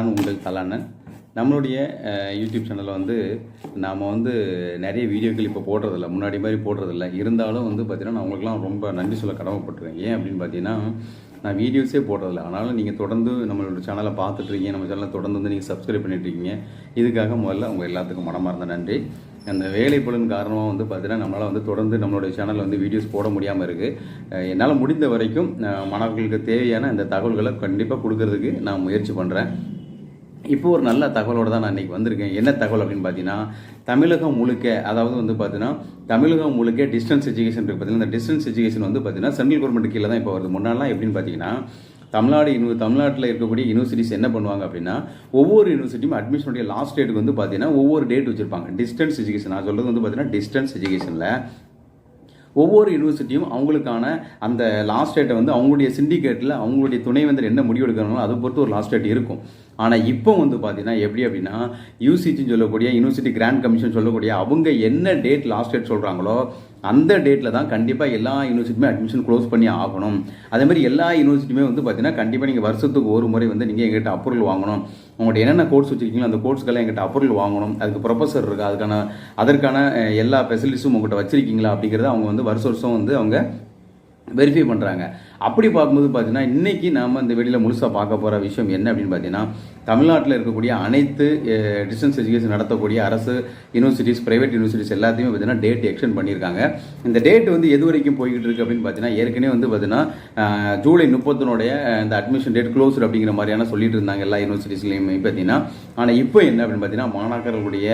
நான் உங்கள் தலானன் நம்மளுடைய யூடியூப் சேனலில் வந்து நாம் வந்து நிறைய வீடியோக்கள் இப்போ போடுறதில்ல. முன்னாடி மாதிரி போடுறதில்ல. இருந்தாலும் வந்து பார்த்திங்கன்னா நான் உங்களுக்குலாம் ரொம்ப நன்றி சொல்ல கடமைப்பட்டிருக்கேன். ஏன் அப்படின்னு பார்த்தீங்கன்னா நான் வீடியோஸே போடுறதில்ல. ஆனாலும் நீங்கள் தொடர்ந்து நம்மளோட சேனலை பார்த்துட்ருக்கீங்க நம்ம சேனலை தொடர்ந்து வந்து நீங்கள் சப்ஸ்கிரைப் பண்ணிட்டுருக்கீங்க இதுக்காக முதல்ல உங்கள் எல்லாத்துக்கும் மனமார்ந்த நன்றி. அந்த வேலைப்பளுன் காரணமாக வந்து பார்த்திங்கன்னா நம்மளால் வந்து தொடர்ந்து நம்மளுடைய சேனலில் வந்து வீடியோஸ் போட முடியாமல் இருக்குது என்னால் முடிந்த வரைக்கும் மாணவர்களுக்கு தேவையான இந்த தகவல்களை கண்டிப்பாக கொடுக்கறதுக்கு நான் முயற்சி பண்ணுறேன் இப்போ ஒரு நல்ல தகவலோட தான் நான் இன்றைக்கி வந்திருக்கேன். என்ன தகவல் அப்படின்னு பார்த்தீங்கன்னா தமிழகம் முழுக்க அதாவது வந்து பார்த்தீங்கன்னா தமிழகம் முழுக்க டிஸ்டன்ஸ் எஜுகேஷன் இருக்குது பார்த்தீங்கன்னா இந்த டிஸ்டன்ஸ் எஜுகேஷன் வந்து பார்த்தீங்கன்னா சென்ட்ரல் கவர்மெண்ட் கீழே தான் இப்போ வருது. முன்னாடிலாம் எப்படின்னு பார்த்தீங்கன்னா தமிழ்நாடு யூனி தமிழ்நாட்டில் இருக்கக்கூடிய யூனிவர்சிட்டிஸ் என்ன பண்ணுவாங்க அப்படின்னா ஒவ்வொரு யூனிவர்சிட்டியும் அட்மிஷனுடைய லாஸ்ட் டேட்டுக்கு வந்து பார்த்தீங்கன்னா ஒவ்வொரு டேட் வச்சிருப்பாங்க. டிஸ்டன்ஸ் எஜுகேஷன் நான் சொல்கிறது வந்து பார்த்தீங்கன்னா டிஸ்டன்ஸ் எஜுகேஷனில் ஒவ்வொரு யூனிவர்சிட்டியும் அவங்களுக்கான அந்த லாஸ்ட் டேட்டை வந்து அவங்களுடைய சிண்டிகேட்டில் அவங்களுடைய துணைவேந்தர் என்ன முடிவு எடுக்கிறாங்களோ அதை பொறுத்து ஒரு லாஸ்ட் டேட் இருக்கும். ஆனால் இப்போ வந்து பார்த்தீங்கன்னா எப்படி அப்படின்னா யூசிசின்னு சொல்லக்கூடிய யூனிவர்சிட்டி கிராண்ட் கமிஷன் சொல்லக்கூடிய அவங்க என்ன டேட் லாஸ்ட் டேட் சொல்கிறாங்களோ அந்த டேட்டில் தான் கண்டிப்பாக எல்லா யூனிவர்சிட்டியுமே அட்மிஷன் க்ளோஸ் பண்ணி ஆகணும். அதே மாதிரி எல்லா யூனிவர்சிட்டியுமே வந்து பார்த்தீங்கன்னா கண்டிப்பாக நீங்கள் வருஷத்துக்கு ஒரு முறை வந்து நீங்கள் எங்கள்கிட்ட அப்ரூவல் வாங்கணும். உங்கள்கிட்ட என்னென்ன கோர்ஸ் வச்சிருக்கீங்களோ அந்த கோர்ஸ்க்கெல்லாம் எங்கிட்ட அப்ரூவல் வாங்கணும். அதுக்கு ப்ரொஃபஸர் இருக்குது அதுக்கான அதற்கான எல்லா ஃபெசிலிட்டிஸும் உங்கள்கிட்ட வச்சுருக்கீங்களா அப்படிங்கிறத அவங்க வந்து வருஷ வருஷம் வந்து அவங்க வெரிஃபை பண்ணுறாங்க அப்படி பார்க்கும்போது பார்த்தீங்கன்னா இன்றைக்கி நாம் இந்த வெளியில் முழுசாக பார்க்க போகிற விஷயம் என்ன அப்படின்னு பார்த்தீங்கன்னா தமிழ்நாட்டில் இருக்கக்கூடிய அனைத்து டிஸ்டன்ஸ் எஜுகேஷன் நடத்தக்கூடிய அரசு யூனிவர்சிட்டிஸ் ப்ரைவேட் யூனிவர்சிட்டிஸ் எல்லாத்தையுமே பார்த்தீங்கன்னா டேட் எக்ஸ்டெண்ட் பண்ணியிருக்காங்க. இந்த டேட் வந்து எது வரைக்கும் போய்கிட்டு இருக்குது அப்படின்னு பார்த்தீங்கன்னா ஏற்கனவே வந்து பார்த்தீங்கன்னா ஜூலை முப்பத்தினுடைய இந்த அட்மிஷன் டேட் க்ளோஸ்டு அப்படிங்கிற மாதிரியான சொல்லிட்டு இருந்தாங்க எல்லா யூனிவர்சிட்டிஸ்லையுமே பார்த்தீங்கன்னா. ஆனால் இப்போ என்ன அப்படின்னு பார்த்தீங்கன்னா மாணாக்கர்களுடைய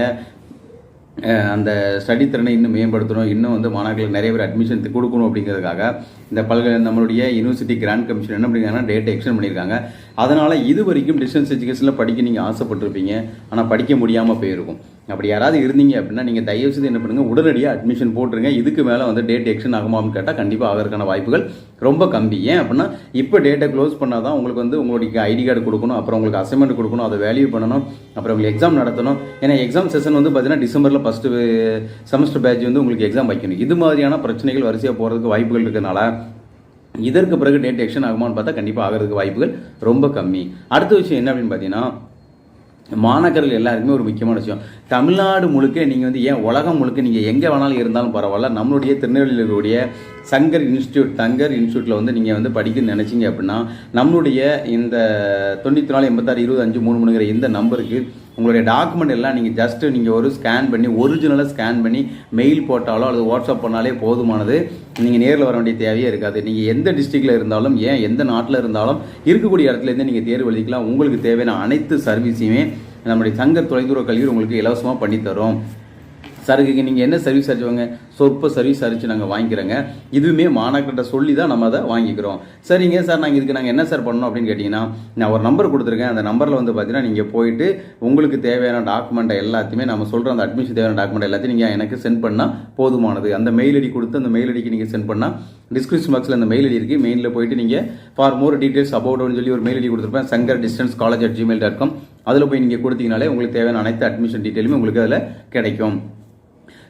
அந்த ஸ்டடி திறனை இன்னும் மேம்படுத்தணும். இன்னும் வந்து மாணவர்களுக்கு நிறைய பேர் அட்மிஷன் கொடுக்கணும் அப்படிங்கிறதுக்காக இந்த பல்கலை நம்மளுடைய யூனிவர்சிட்டி கிராண்ட் கமிஷன் என்ன பண்ணியிருக்காங்கன்னா டேட்டை எக்ஸ்டெண்ட் பண்ணியிருக்காங்க அதனால் இது வரைக்கும் டிஸ்டன்ஸ் எஜுகேஷனில் படிக்க நீங்கள் ஆசைப்பட்டிருப்பீங்க. ஆனால் படிக்க முடியாமல் போயிருக்கும். அப்படி யாராவது இருந்தீங்க அப்படின்னா நீங்கள் தயவு செய்து என்ன பண்ணுங்கள் உடனடியாக அட்மிஷன் போட்டுருங்க. இதுக்கு மேலே வந்து டேட் எக்ஷன் ஆகுமான்னு கேட்டால் கண்டிப்பாக ஆகிறதுக்கான வாய்ப்புகள் ரொம்ப கம்மி. ஏன் அப்படின்னா இப்போ டேட்டை க்ளோஸ் பண்ணால் தான் உங்களுக்கு வந்து உங்களுடைய ஐடி கார்டு கொடுக்கணும் அப்புறம் உங்களுக்கு அசைன்மெண்ட் கொடுக்கணும் அதை வேல்யூ பண்ணணும் அப்புறம் உங்களுக்கு எக்ஸாம் நடத்தணும். ஏன்னா எக்ஸாம் செஷன் வந்து பார்த்தீங்கன்னா டிசம்பரில் ஃபஸ்ட்டு செமஸ்டர் பேட்ச் வந்து உங்களுக்கு எக்ஸாம் வைக்கணும். இது மாதிரியான பிரச்சனைகள் வரிசையாக போகிறதுக்கு வாய்ப்புகள் இருக்கிறதுனால இதற்கு பிறகு டேட் எக்ஷன் ஆகுமான்னு பார்த்தா கண்டிப்பாக ஆகிறதுக்கு வாய்ப்புகள் ரொம்ப கம்மி. அடுத்த விஷயம் என்ன அப்படின்னு பார்த்தீங்கன்னா மாநகர்கள் எல்லாருக்குமே ஒரு முக்கியமான விஷயம். தமிழ்நாடு முழுக்க நீங்கள் வந்து ஏன் உலகம் முழுக்க நீங்கள் எங்கே வேணாலும் இருந்தாலும் பரவாயில்ல நம்மளுடைய திருநெல்வேலியில் இருக்கக்கூடிய சங்கர் இன்ஸ்டியூட் தங்கர் இன்ஸ்டியூட்டில் வந்து நீங்கள் வந்து படிக்க நினச்சிங்க அப்படின்னா நம்மளுடைய இந்த தொண்ணூற்றி நாலு எண்பத்தாறு இருபது அஞ்சு மூணு மணிங்கிற இந்த நம்பருக்கு உங்களுடைய டாக்குமெண்ட் எல்லாம் நீங்கள் ஜஸ்ட்டு நீங்கள் ஒரு ஸ்கேன் பண்ணி ஒரிஜினலாக ஸ்கேன் பண்ணி மெயில் போட்டாலோ அல்லது வாட்ஸ்அப் பண்ணாலே போதுமானது. நீங்கள் நேரில் வர வேண்டிய தேவையே இருக்காது. நீங்கள் எந்த டிஸ்ட்ரிக்டில் இருந்தாலும் ஏன் எந்த நாட்டில் இருந்தாலும் இருக்கக்கூடிய இடத்துலேருந்து நீங்கள் தேர்வு எழுதிக்கலாம். உங்களுக்கு தேவையான அனைத்து சர்வீஸையுமே நம்முடைய சங்க தொலைதூர கல்வி உங்களுக்கு இலவசமாக பண்ணித்தரும். சருகுக்கு நீங்கள் என்ன சர்வீஸ் அடிச்சுவாங்க? சொற்ப சர்வீஸ் சார்ஜ் நாங்கள் வாங்கிக்கிறோங்க. இதுவுமே மாணாக்கர்கிட்ட சொல்லி தான் நம்ம அதை வாங்கிக்கிறோம். சரிங்க சார் நாங்கள் இதுக்கு நாங்கள் என்ன சார் பண்ணணும் அப்படின்னு கேட்டிங்கன்னா நான் ஒரு நம்பர் கொடுத்துருக்கேன். அந்த நம்பரில் வந்து பார்த்தீங்கன்னா நீங்கள் போயிட்டு உங்களுக்கு தேவையான டாக்குமெண்ட்டை எல்லாத்தையுமே நம்ம சொல்கிற அந்த அட்மிஷன் தேவையான டாக்குமெண்ட் எல்லாத்தையும் நீங்கள் எனக்கு சென்ட் பண்ணால் போதுமானது. அந்த மெயில் ஐடி கொடுத்து அந்த மெயில் ஐடிக்கு நீங்கள் சென்ட் பண்ணால் டிஸ்கிரிப்ஷன் பாக்ஸில் அந்த மெயில் ஐடி இருக்குது மெயிலில் போயிட்டு நீங்கள் ஃபார் மோர் டீட்டெயில்ஸ் அபவுட்னு சொல்லி ஒரு மெயில் ஐடி கொடுத்துருப்பேன். Shankar distance college at Gmail dot com அதில் போய் நீங்கள் கொடுத்தீங்கனாலே உங்களுக்கு தேவையான அனைத்து அட்மிஷன் டீட்டெயிலுமே உங்களுக்கு அதில் கிடைக்கும்.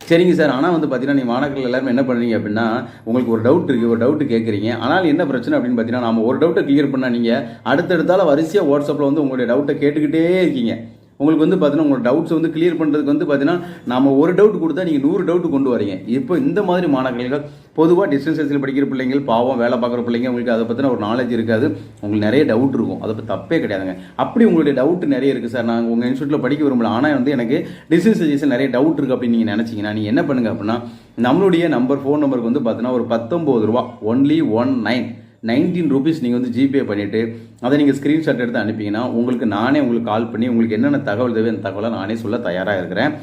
சரிங்க சார். ஆனால் வந்து பார்த்தீங்கன்னா நீ மாணவர்கள் எல்லாரும் என்ன பண்ணுறீங்க அப்படின்னா உங்களுக்கு ஒரு டவுட் இருக்குது ஒரு டவுட்டு கேட்குறீங்க ஆனால் என்ன பிரச்சனை அப்படின்னு பார்த்தீங்கன்னா நம்ம ஒரு டவுட்டை கிளியர் பண்ணால் நீங்கள் அடுத்தடுத்தால வரிசையாக வாட்ஸ்அப்பில் வந்து உங்களுடைய டவுட்டை கேட்டுக்கிட்டே இருக்கீங்க. உங்களுக்கு வந்து பார்த்தீங்கன்னா உங்களோட டவுட்ஸ் வந்து கிளியர் பண்ணுறதுக்கு வந்து பார்த்தீங்கன்னா நம்ம ஒரு டவுட் கொடுத்தா நீங்கள் நூறு டவுட் கொண்டு வரீங்க. இப்போ இந்த மாதிரி மாணவர்கள் பொதுவாக டிஸ்டன்ஸ் எஜுகேஷன் படிக்கிற பிள்ளைங்கள் பாவம் வேலை பார்க்குற பிள்ளைங்க உங்களுக்கு அதை பற்றின ஒரு நாலேஜ் இருக்காது. உங்களுக்கு நிறைய டவுட் இருக்கும். அதை பற்றி தப்பே கிடையாதுங்க. அப்படி உங்களுடைய டவுட் நிறைய இருக்குது சார். நான் உங்கள் இன்ஸ்டியூட்டில் படிக்க விரும்பல. ஆனால் வந்து எனக்கு டிஸ்டன்ஸ் எஜுகேஷன் நிறைய டவுட் இருக்குது அப்படின்னு நீங்கள் நினச்சிங்கன்னா நீங்கள் என்ன பண்ணுங்க அப்படின்னா நம்மளுடைய நம்பர் ஃபோன் நம்பருக்கு வந்து பார்த்தீங்கன்னா ஒரு பத்தொம்பது ரூபா only one nine nineteen rupees நீங்கள் வந்து ஜிபே பண்ணிவிட்டு அதை நீங்கள் ஸ்க்ரீன்ஷாட் எடுத்து அனுப்பிங்கன்னா உங்களுக்கு நானே உங்களுக்கு கால் பண்ணி உங்களுக்கு என்னென்ன தகவல் தேவை அந்த தகவலை நானே சொல்ல தயாராக இருக்கிறேன்.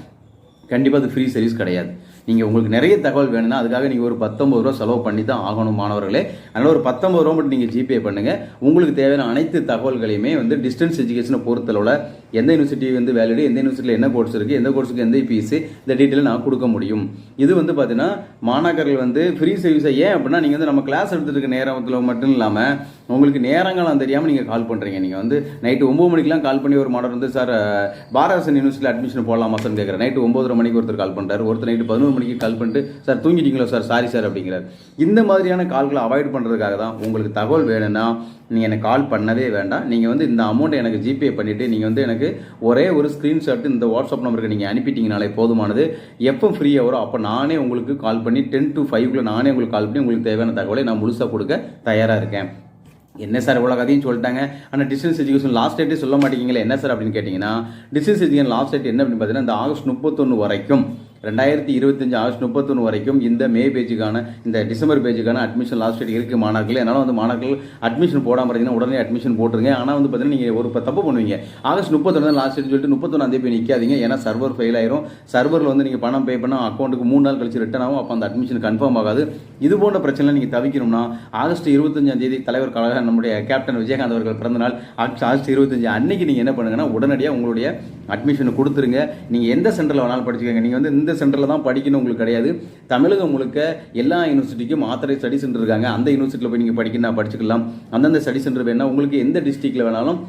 கண்டிப்பாக அது ஃப்ரீ சர்வீஸ் கிடையாது. நீங்கள் உங்களுக்கு நிறைய தகவல் வேணும்னா அதுக்காக நீங்கள் ஒரு பத்தொம்பது ரூபா செலவு பண்ணி தான் ஆகணும் மாணவர்களே. அதனால் ஒரு பத்தொம்பது ரூபா மட்டும் நீங்கள் ஜிபே பண்ணுங்கள் உங்களுக்கு தேவையான அனைத்து தகவல்களையுமே வந்து டிஸ்டன்ஸ் எஜுகேஷனை பொறுத்தளவில் எந்த யூனிவர்சிட்டி வந்து வேலிடு எந்த யூனிவர்சிட்டியில் என்ன கோர்ஸ் இருக்குது எந்த கோர்ஸுக்கு எந்த ஃபீஸு இந்த டீட்டெயில் நான் கொடுக்க முடியும். இது வந்து பார்த்தீங்கன்னா மாணாக்கர்கள் வந்து ஃப்ரீ சர்வீஸை ஏன் அப்படின்னா நீங்கள் வந்து நம்ம கிளாஸ் எடுத்துருக்க நேரத்தில் மட்டும் இல்லாமல் உங்களுக்கு நேரங்களும் தெரியாமல் நீங்கள் கால் பண்ணுறீங்க நீங்கள் வந்து நைட்டு ஒம்பது மணிக்கெலாம் கால் பண்ணி ஒரு மாடல் வந்து சார் பாரதாசன் யூனிவர்சிட்டியில் அட்மிஷன் போடலாமா சார் கேட்குறேன் நைட்டு ஒம்பதரை மணிக்கு ஒருத்தர் கால் பண்ணுறாரு ஒருத்தர் நைட்டு பதினோரு மணிக்கு கால் பண்ணிட்டு சார் தூங்கிட்டீங்களோ சார்? சாரி சார் அப்படிங்கிறார். இந்த மாதிரியான கால்களை அவாய்ட் பண்ணுறதுக்காக தான் உங்களுக்கு தகவல் வேணும்னா நீங்கள் எனக்கு கால் பண்ணவே வேண்டாம். நீங்கள் வந்து இந்த அமௌண்ட்டை எனக்கு ஜிபே பண்ணிவிட்டு நீங்கள் வந்து எனக்கு ஒரே ஒரு ஸ்க்ரீன்ஷாட் இந்த வாட்ஸ்அப் நம்பருக்கு நீங்கள் அனுப்பிட்டீங்கனாலே போதுமானது. எப்போ ஃப்ரீயாக வரும் அப்போ நானே உங்களுக்கு கால் பண்ணி டென் டு ஃபைவ்க்குள்ளே நானே உங்களுக்கு கால் பண்ணி உங்களுக்கு தேவையான தகவலை நான் முழுசாக கொடுக்க தயாராக இருக்கேன். என்ன சார் இவ்வளோ கதையும் சொல்லிட்டாங்க? ஆனால் டிஸ்டன்ஸ் எஜுகேஷன் லாஸ்ட் டேட்டே சொல்ல மாட்டேங்கிங்களே என்ன சார் அப்படின்னு கேட்டிங்கன்னா டிஸ்டன்ஸ் எஜுகேஷன் லாஸ்ட் டேட் என்ன அப்படின்னு பார்த்தீங்கன்னா இந்த ஆகஸ்ட் முப்பத்தொன்று வரைக்கும் ரெண்டாயிரத்தி இருபத்தஞ்சு ஆகஸ்ட் முப்பத்தொன்று வரைக்கும் இந்த மே பேஜுக்கான இந்த டிசம்பர் பேஜுக்கான அட்மிஷன் லாஸ்ட் டேட் இருக்குது மாணவர்கள் அதனால் வந்து மாணவர்கள் அட்மிஷன் போடாமல் இருந்தீங்கன்னா உடனே அட்மிஷன் போட்டுருங்க. ஆனால் வந்து பார்த்தீங்கன்னா நீங்கள் ஒரு தப்பு பண்ணுவீங்க. ஆகஸ்ட் முப்பத்தொன்று லாஸ்ட் டேட் சொல்லிட்டு முப்பத்தொன்னாந்தே போய் நிற்காதீங்க ஏன்னா சர்வர் ஃபெயில் ஆயிரும். சர்வரில் வந்து நீங்கள் பணம் பே பண்ணால் அக்கௌண்ட்டுக்கு மூணு நாள் கழிச்சு ரிட்டர்ன் ஆகும். அப்போ அந்த அட்மிஷன் கன்ஃபார்ம் ஆகாது. இது போன்ற பிரச்சனை நீங்கள் தவிக்கணும்னா ஆகஸ்ட் இருபத்தஞ்சாம் தேதி தலைவர் கழக நம்முடைய கேப்டன் விஜயகாந்த் அவர்கள் பிறந்த நாள் ஆகஸ்ட் ஆகஸ்ட் இருபத்தஞ்சு அன்னைக்கு நீங்கள் என்ன பண்ணுங்கன்னா உடனடியாக உங்களுடைய அட்மிஷன் கொடுத்துருங்க. நீங்கள் எந்த சென்டரில் வேணாலும் படிச்சுக்கோங்க. நீங்கள் வந்து இந்த சென்டரில் தான் படிக்கணும் உங்களுக்கு கிடையாது. தமிழகம் முழுக்க எல்லா யூனிவர்சிட்டிக்கும் ஆத்தரை ஸ்டடி சென்டர் இருக்காங்க. அந்த யூனிவர்சிட்டியில் போய் நீங்கள் படிக்கணும் படிச்சுக்கலாம். அந்தந்த ஸ்டடி சென்டர் வேணால் உங்களுக்கு எந்த டிஸ்ட்ரிக்டில் வேணாலும்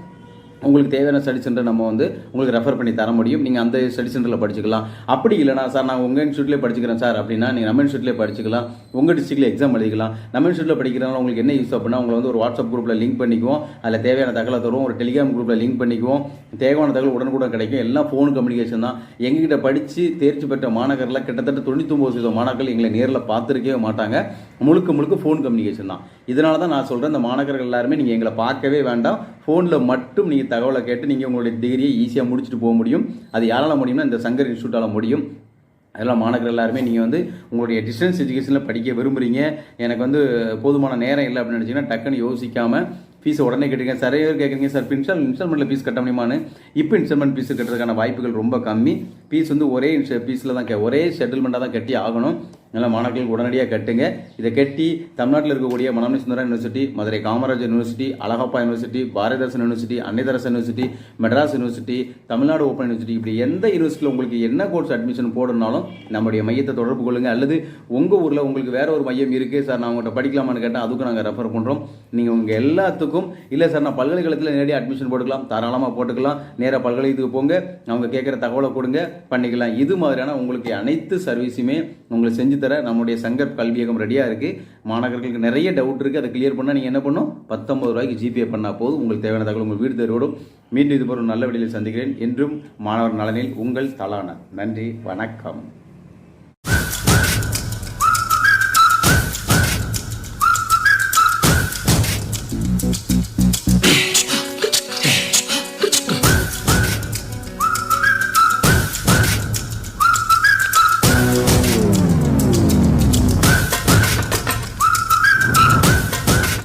உங்களுக்கு தேவையான ஸ்டடி சென்டர் நம்ம வந்து உங்களுக்கு ரெஃபர் பண்ணி தர முடியும். நீங்கள் அந்த ஸ்டடி சென்டரில் படிச்சுக்கலாம். அப்படி இல்லைனா சார் நான் உங்கள் இன்ஸ்டியூட்லேயே படிச்சுக்கிறேன் சார் அப்படின்னா நீங்கள் நம்ம இன்ஸ்டியூட்லேயே படிச்சுக்கலாம். உங்கள் டிஸ்ட்ரிக்ட்ல எக்ஸாம் எழுதிக்கலாம். நம்ம இன்ஸ்டியூட்டில் படிக்கிறனால உங்களுக்கு என்ன யூஸ் அப்படின்னா உங்களை வந்து ஒரு வாட்ஸ்அப் குரூப்பில் லிங்க் பண்ணிக்குவோம். அதில் தேவையான தகவலை தருவோம். ஒரு டெலிகிராம் குரூப்பில் லிங்க் பண்ணிக்குவோம். தேவையான தகவல் உடனுக்குடன் கிடைக்கும். எல்லாம் ஃபோன் கம்யூனிகேஷன் தான். எங்ககிட்ட படித்து தேர்ச்சி பெற்ற மாணவர்களில் கிட்டத்தட்ட தொண்ணூத்தொம்பது சதவீதம் மாணவர்கள் எங்களை நேரில் பார்த்துருக்கவே மாட்டாங்க. முழுக்க முழுக்க ஃபோன் கம்யூனிகேஷன் தான். இதனால தான் நான் சொல்கிறேன் இந்த மாணவர்கள் எல்லாருமே நீங்கள் எங்களை பார்க்கவே வேண்டாம். ஃபோனில் மட்டும் நீங்கள் தகவலை கேட்டு நீங்கள் உங்களுடைய டிகிரியை ஈஸியாக முடிச்சுட்டு போக முடியும். அது யாரால முடியும்னா இந்த சங்கர் இன்ஸ்டியூட்டால் முடியும். அதெல்லாம் மாணவர்கள் எல்லாருமே நீங்கள் வந்து உங்களுடைய டிஸ்டன்ஸ் எஜுகேஷனில் படிக்க விரும்புகிறீங்க எனக்கு வந்து போதுமான நேரம் இல்லை அப்படின்னு நினச்சிங்கன்னா டக்குன்னு யோசிக்காமல் ஃபீஸ் உடனே கேட்டுருங்க சார் கேட்குறீங்க சார் இப்போ இன்ஸ்டால் இன்ஸ்டால்மெண்ட்டில் ஃபீஸ் கட்ட முடியுமான்னு? இப்போ இன்ஸ்டால்மெண்ட் ஃபீஸ் கட்டுறதுக்கான வாய்ப்புகள் ரொம்ப கம்மி. ஃபீஸ் வந்து ஒரே ஃபீஸில் தான் கே ஒரே செட்டில்மெண்ட்டாக தான் கட்டி ஆகணும். அதனால் மாணவர்களுக்கு உடனடியாக கட்டுங்க. இதை கட்டி தமிழ்நாட்டில் இருக்கக்கூடிய Manonmani Sundara university Madurai Kamarajar university Alagappa university Bharathidasan university அன்னைதரசன் university Madras university Tamil Nadu open university இப்படி எந்த யூனிவர்சிட்டியில் உங்களுக்கு என்ன கோர்ஸ் அட்மிஷன் போடணும்னாலும் நம்முடைய மையத்தை தொடர்பு கொள்ளுங்கள் அல்லது உங்கள் ஊரில் உங்களுக்கு வேறு ஒரு மையம் இருக்குது சார் நான் உங்கள்கிட்ட படிக்கலாமான்னு கேட்டால் அதுக்கும் நாங்கள் ரெஃபர் பண்ணுறோம் நீங்கள் உங்கள் எல்லாத்துக்கும் இருக்கும். இல்லை சார் நான் பல்கலைக்கழகத்தில் நேரடியாக அட்மிஷன் போட்டுக்கலாம். தாராளமாக போட்டுக்கலாம். நேராக பல்கலைக்கழகத்துக்கு போங்க. அவங்க கேட்குற தகவலை கொடுங்க. பண்ணிக்கலாம். இது மாதிரியான உங்களுக்கு அனைத்து சர்வீஸுமே உங்களுக்கு செஞ்சு தர நம்முடைய சங்கர் கல்வியகம் ரெடியாக இருக்குது மாணவர்களுக்கு நிறைய டவுட் இருக்குது அதை கிளியர் பண்ணால் நீங்கள் என்ன பண்ணும்? பத்தொம்பது ரூபாய்க்கு ஜிபே பண்ணால் போதும். உங்களுக்கு தேவையான தகவல் உங்கள் வீடு தேர்வோடும் மீண்டும் இது போன்ற நல்ல வழியில் சந்திக்கிறேன். என்றும் மாணவர் நலனில் உங்கள் தலான. நன்றி. வணக்கம்.